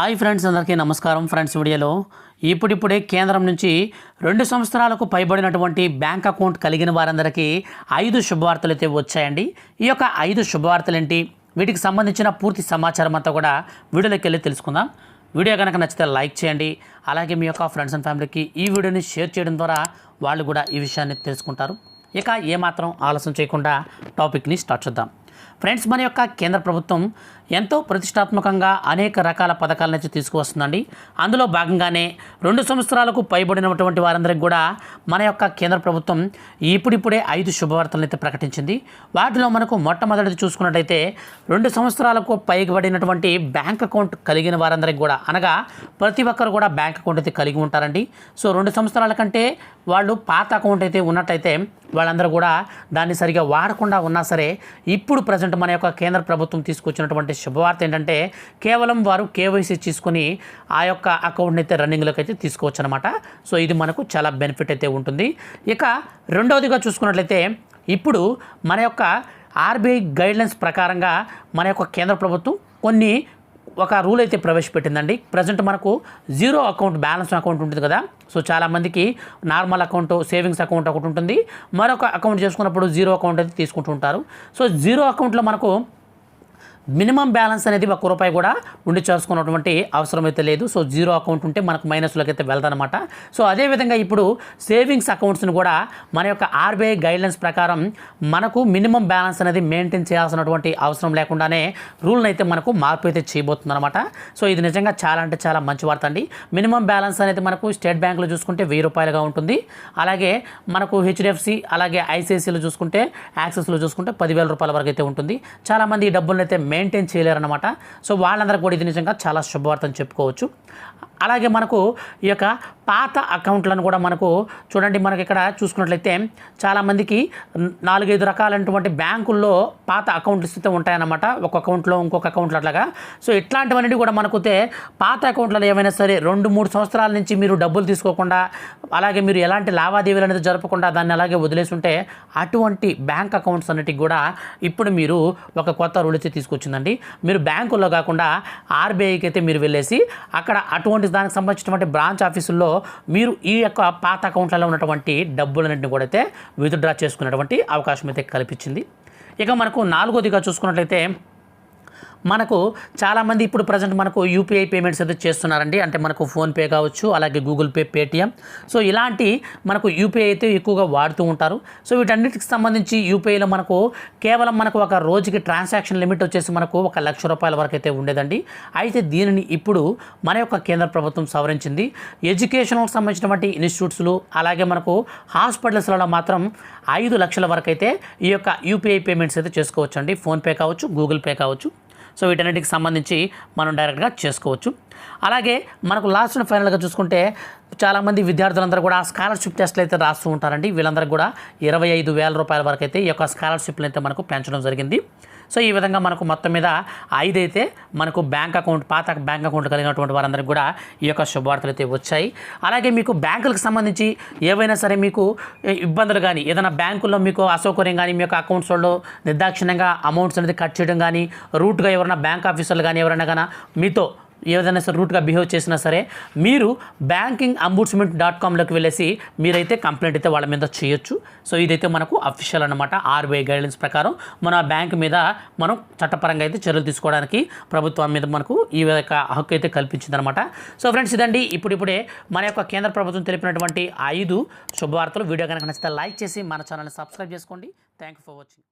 Hi friends అందరికీ నమస్కారం friends వీడియోలో. ఇప్పుడిప్పుడే కేంద్రం నుంచి రెండు సంవత్సరాలకు పైబడినటువంటి బ్యాంక్ అకౌంట్ కలిగిన వారందరికీ ఐదు శుభవార్తలు అయితే వచ్చాయండి. ఈ యొక్క ఐదు శుభవార్తలు ఏంటి? వీటికి సంబంధించిన పూర్తి సమాచారం అంతా కూడా వీడియోలోకి వెళ్ళి తెలుసుకుందాం. వీడియో కనుక నచ్చితే లైక్ చేయండి. అలాగే మీ యొక్క ఫ్రెండ్స్ అండ్ ఫ్యామిలీకి ఈ వీడియోని షేర్ చేయడం ద్వారా వాళ్ళు కూడా ఈ విషయాన్ని తెలుసుకుంటారు. ఇక ఏమాత్రం ఆలస్యం చేయకుండా టాపిక్ని స్టార్ట్ చేద్దాం. ఫ్రెండ్స్ మన యొక్క కేంద్ర ప్రభుత్వం ఎంతో ప్రతిష్టాత్మకంగా అనేక రకాల పథకాలను అయితే తీసుకువస్తుందండి. అందులో భాగంగానే రెండు సంవత్సరాలకు పైబడినటువంటి వారందరికీ కూడా మన యొక్క కేంద్ర ప్రభుత్వం ఇప్పుడిప్పుడే ఐదు శుభవార్తలను అయితే ప్రకటించింది. వాటిలో మనకు మొట్టమొదటిది చూసుకున్నట్టయితే రెండు సంవత్సరాలకు పైబడినటువంటి బ్యాంక్ అకౌంట్ కలిగిన వారందరికీ కూడా అనగా ప్రతి ఒక్కరు కూడా బ్యాంక్ అకౌంట్ అయితే కలిగి ఉంటారండి. సో రెండు సంవత్సరాల కంటే వాళ్ళు పాత అకౌంట్ అయితే ఉన్నట్టయితే వాళ్ళందరూ కూడా దాన్ని సరిగా వాడకుండా ఉన్నా సరే ఇప్పుడు ప్రజెంట్ మన యొక్క కేంద్ర ప్రభుత్వం తీసుకొచ్చినటువంటి శుభవార్త ఏంటంటే కేవలం వారు కేవైసీ తీసుకొని ఆ యొక్క అకౌంట్ని అయితే రన్నింగ్లోకి అయితే తీసుకోవచ్చు అనమాట సో ఇది మనకు చాలా బెనిఫిట్ అయితే ఉంటుంది. ఇక రెండవదిగా చూసుకున్నట్లయితే ఇప్పుడు మన యొక్క ఆర్బీఐ గైడ్లైన్స్ ప్రకారంగా మన యొక్క కేంద్ర ప్రభుత్వం కొన్ని ఒక రూల్ అయితే ప్రవేశపెట్టిందండి. ప్రజెంట్ మనకు జీరో అకౌంట్ బ్యాలెన్స్ అకౌంట్ ఉంటుంది కదా. సో చాలామందికి నార్మల్ అకౌంట్ సేవింగ్స్ అకౌంట్ ఒకటి ఉంటుంది. మరొక అకౌంట్ చేసుకున్నప్పుడు జీరో అకౌంట్ అయితే తీసుకుంటూ ఉంటారు. సో జీరో అకౌంట్లో మనకు మినిమం బ్యాలెన్స్ అనేది ఒక్క రూపాయి కూడా ఉండి చేసుకున్నటువంటి అవసరం అయితే లేదు. సో జీరో అకౌంట్ ఉంటే మనకు మైనస్లోకి అయితే వెళ్తానమాట సో అదేవిధంగా ఇప్పుడు సేవింగ్స్ అకౌంట్స్ని కూడా మన యొక్క ఆర్బీఐ గైడ్లైన్స్ ప్రకారం మనకు మినిమం బ్యాలెన్స్ అనేది మెయింటైన్ చేయాల్సినటువంటి అవసరం లేకుండానే రూల్ని అయితే మనకు మార్పు అయితే చేయబోతుందన్నమాట. సో ఇది నిజంగా చాలా అంటే చాలా మంచి వార్త అండి. మినిమం బ్యాలెన్స్ అనేది మనకు స్టేట్ బ్యాంకులో చూసుకుంటే వెయ్యి రూపాయలుగా ఉంటుంది. అలాగే మనకు హెచ్డిఎఫ్సి అలాగే ఐసిఐసిలో చూసుకుంటే యాక్సెస్లో చూసుకుంటే పదివేల రూపాయల వరకు అయితే ఉంటుంది చాలామంది ఈ డబ్బులను అయితే మెయింటైన్ చేయలేరన్నమాట. సో వాళ్ళందరూ కూడా ఇది నిజంగా చాలా శుభవార్తను చెప్పుకోవచ్చు. అలాగే మనకు ఈ యొక్క పాత అకౌంట్లను కూడా మనకు చూడండి మనకి ఇక్కడ చూసుకున్నట్లయితే చాలామందికి నాలుగైదు రకాలైనటువంటి బ్యాంకుల్లో పాత అకౌంట్లు స్థితి ఉంటాయన్నమాట. ఒక అకౌంట్లో ఇంకొక అకౌంట్లో అట్లాగా. సో ఇట్లాంటివన్నీ కూడా మనకు అయితే పాత అకౌంట్లలో ఏమైనా సరే రెండు మూడు సంవత్సరాల నుంచి మీరు డబ్బులు తీసుకోకుండా అలాగే మీరు ఎలాంటి లావాదేవీలు అనేది జరపకుండా దాన్ని అలాగే వదిలేసి ఉంటే అటువంటి బ్యాంక్ అకౌంట్స్ అన్నిటికి కూడా ఇప్పుడు మీరు ఒక కొత్త రూల్ అయితే తీసుకొచ్చిందండి. మీరు బ్యాంకుల్లో కాకుండా ఆర్బీఐకి అయితే మీరు వెళ్ళేసి అక్కడ అటువంటి దానికి సంబంధించినటువంటి బ్రాంచ్ ఆఫీసుల్లో మీరు ఈ యొక్క పాత అకౌంట్లలో ఉన్నటువంటి డబ్బులన్నింటిని కూడా అయితే విత్డ్రా చేసుకునేటువంటి అవకాశం అయితే కల్పించింది. ఇక మనకు నాలుగోదిగా చూసుకున్నట్లయితే మనకు చాలామంది ఇప్పుడు ప్రజెంట్ మనకు యూపీఐ పేమెంట్స్ అయితే చేస్తున్నారండి. అంటే మనకు ఫోన్పే కావచ్చు అలాగే గూగుల్ పే పేటిఎం సో ఇలాంటి మనకు యూపీఐ అయితే ఎక్కువగా వాడుతూ ఉంటారు. సో వీటన్నిటికి సంబంధించి యూపీఐలో మనకు కేవలం మనకు ఒక రోజుకి ట్రాన్సాక్షన్ లిమిట్ వచ్చేసి మనకు ఒక లక్ష రూపాయల వరకు అయితే ఉండేదండి. అయితే దీనిని ఇప్పుడు మన యొక్క కేంద్ర ప్రభుత్వం సవరించింది. ఎడ్యుకేషన్కి సంబంధించినటువంటి ఇన్స్టిట్యూట్స్లు అలాగే మనకు హాస్పిటల్స్లలో మాత్రం ఐదు లక్షల వరకు అయితే ఈ యొక్క యూపీఐ పేమెంట్స్ అయితే చేసుకోవచ్చు అండి ఫోన్పే కావచ్చు గూగుల్ పే కావచ్చు. సో వీటన్నిటికి సంబంధించి మనం డైరెక్ట్గా చేసుకోవచ్చు. అలాగే మనకు లాస్ట్ అండ్ ఫైనల్గా చూసుకుంటే చాలామంది విద్యార్థులందరూ కూడా ఆ స్కాలర్షిప్ టెస్ట్లు అయితే రాస్తూ ఉంటారండి. వీళ్ళందరూ కూడా ఇరవై ఐదు వేల రూపాయల వరకు అయితే ఈ యొక్క స్కాలర్షిప్లు అయితే మనకు పెంచడం జరిగింది. సో ఈ విధంగా మనకు మొత్తం మీద ఐదు అయితే మనకు బ్యాంక్ అకౌంట్ పాత బ్యాంక్ అకౌంట్ కలిగినటువంటి వారందరికీ కూడా ఈ యొక్క శుభవార్తలు అయితే వచ్చాయి. అలాగే మీకు బ్యాంకులకు సంబంధించి ఏవైనా సరే మీకు ఇబ్బందులు కానీ ఏదైనా బ్యాంకుల్లో మీకు అసౌకర్యం కానీ మీ యొక్క అకౌంట్స్లో నిర్దాక్షిణ్యంగా అమౌంట్స్ అనేది కట్ చేయడం కానీ రూట్గా ఎవరైనా బ్యాంక్ ఆఫీసర్లు కానీ ఎవరైనా కానీ మీతో ఏదైనా సరే రూట్గా బిహేవ్ చేసినా సరే మీరు బ్యాంకింగ్ అంబుడ్స్మెంట్ డాట్ కామ్లోకి వెళ్ళేసి మీరైతే కంప్లైంట్ అయితే వాళ్ళ మీద చేయొచ్చు. సో ఇదైతే మనకు అఫీషియల్ అనమాట ఆర్బీఐ గైడ్లైన్స్ ప్రకారం మన బ్యాంక్ మీద మనం చట్టపరంగా అయితే చర్యలు తీసుకోవడానికి ప్రభుత్వం మీద మనకు ఈ యొక్క హక్కు అయితే కల్పించిందనమాట సో ఫ్రెండ్స్ ఇదండి. ఇప్పుడిప్పుడే మన యొక్క కేంద్ర ప్రభుత్వం తెలిపినటువంటి ఐదు శుభవార్తలు. వీడియో కనుక నచ్చితే లైక్ చేసి మన ఛానల్ని సబ్స్క్రైబ్ చేసుకోండి. Thank you for watching